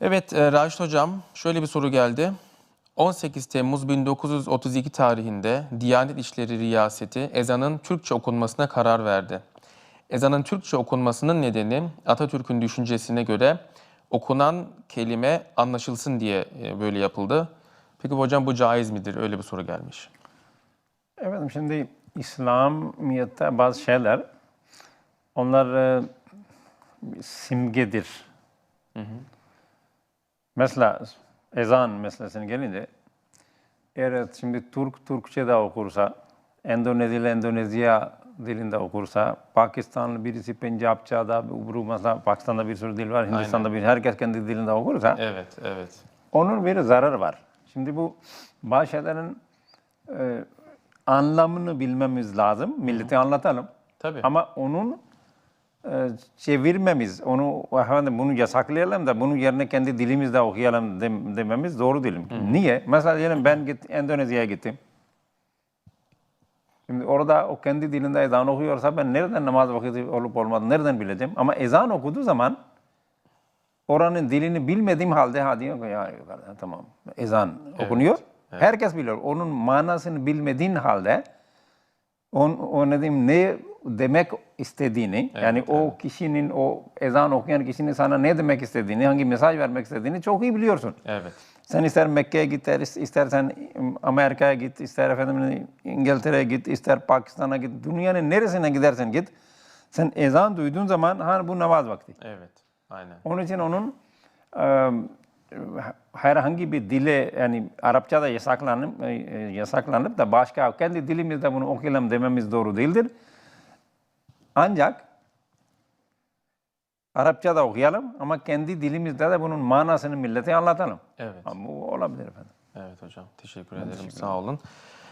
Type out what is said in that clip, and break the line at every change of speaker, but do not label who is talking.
Evet e, Raşit Hocam şöyle bir soru geldi. 18 Temmuz 1932 tarihinde Diyanet İşleri Riyaseti ezanın Türkçe okunmasına karar verdi. Ezanın Türkçe okunmasının nedeni Atatürk'ün düşüncesine göre okunan kelime anlaşılsın diye e, böyle yapıldı. Peki hocam bu caiz midir? Öyle bir soru gelmiş.
Efendim şimdi İslamiyet'te bazı şeyler onlar e, simgedir. Mesela ezan meselesine gelince eğer şimdi Türk Türkçe'de okursa, Endonezyalı Endonezya dilinde okursa, Pakistanlı birisi Pencapça'da, öbürü mesela Pakistan'da bir sürü dil var, Hindistan'da bir, herkes kendi dilinde okursa
Evet, evet.
onun bir zararı var. Şimdi bu bazı şeylerin e, anlamını bilmemiz lazım. Millete anlatalım.
Tabii.
Ama onun çevirmemiz, onu efendim bunu yasaklayalım da bunun yerine kendi dilimizde okuyalım dem- dememiz doğru değil. Niye? Mesela diyelim ben git, Endonezya'ya gittim. Şimdi orada o kendi dilinde ezan okuyorsa ben nereden namaz vakti olup olmadığını nereden bileceğim? Ama ezan okuduğu zaman oranın dilini bilmediğim halde ha diyor ki ya yukarıdan tamam ezan okunuyor. Herkes biliyor. Onun manasını bilmediğin halde on, o ne diyeyim ne demek istediğini yani o kişinin o ezan okuyan kişinin sana ne demek istediğini, hangi mesaj vermek istediğini çok iyi biliyorsun.
Evet.
Sen ister Mekke'ye git, ister- istersen Amerika'ya git, ister efendim İngiltere'ye git, ister Pakistan'a git, dünyanın neresine gidersen git. Sen ezan duyduğun zaman ha bu namaz vakti.
Evet. Aynen.
Onun için onun e, herhangi bir dile yani Arapçada yasaklanıp, e, yasaklanıp da başka kendi dilimizde bunu okuyalım dememiz doğru değildir. Ancak Arapçada okuyalım ama kendi dilimizde de bunun manasını millete anlatalım.
Evet.
Ha, Bu olabilir efendim.
Evet hocam. Teşekkür ederim. Sağ olun.